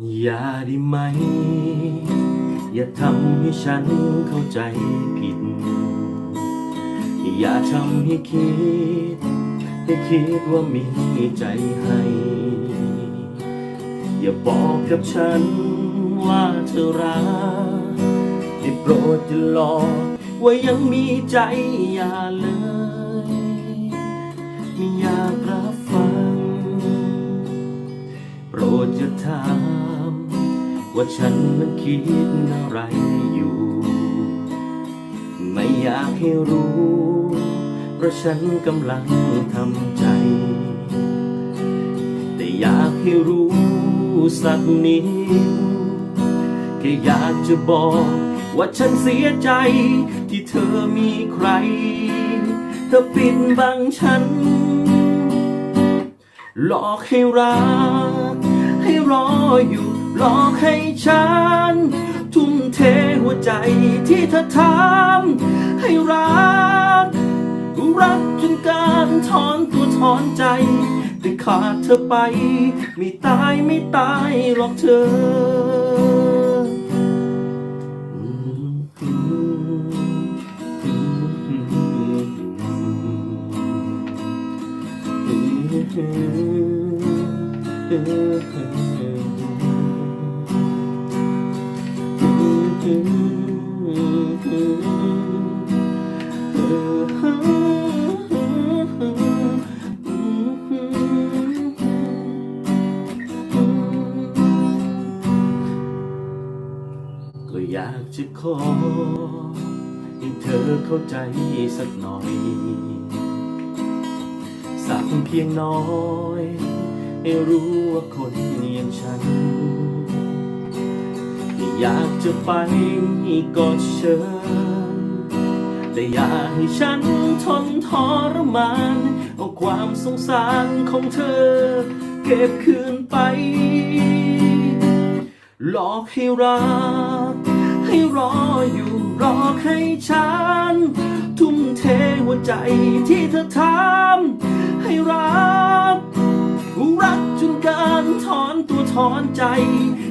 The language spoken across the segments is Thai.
อย่าได้ไหม อย่าทำให้ฉันเข้าใจผิด อย่าทำให้คิด ให้คิดว่ามีใจให้ อย่าบอกกับฉันว่าเธอรักได้โปรดจะหลอกว่ายังมีใจอย่าเลย ถาม ว่าฉันนั้นคิดอะไรอยู่ ไม่อยากให้รู้ เพราะฉันกำลังทำใจ แต่อยากให้รู้สักนิดแค่อยากจะบอกว่าฉันเสียใจที่เธอมีใคร เธอปิดบังฉัน หลอกให้รัก ให้รออยู่หลอให้ฉัน ทุ่มเทหัวใจที่เธอทำให้รักรักจนการถอนตัวถอนใจ แต่ขาดเธอไป ไม่ตายไม่ตายหรอกเธอ ก็อยากจะขอให้เธอเข้าใจสักหน่อย สักเพียงน้อย ให้รู้ว่าคนอย่างฉัน อยากจะไปก็เชิญ แต่อย่าให้ฉันทนทรมาน เอาความสงสารของเธอ เก็บคืนไป หลอกให้รัก ให้รออยู่รอให้ฉัน ทุ่มเทหัวใจที่เธอทำให้รัก อนตัวถอนใจ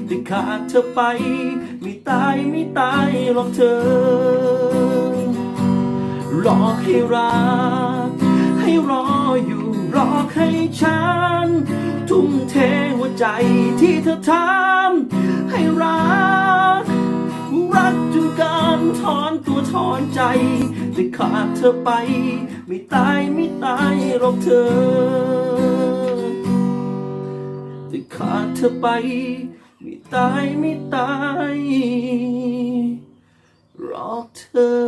แต่ขาดเธอไป ไม่ตายไม่ตายหรอกเธอ หลอกให้รัก ให้รออยู่รอให้ฉัน ทุ่มเทหัวใจที่เธอทำให้รัก รักจนการถอนตัวถอนใจแต่ขาดเธอไป ไม่ตายไม่ตายหรอกเธอ แต่ขาดเธอไป ไม่ตายไม่ตายรอเธอ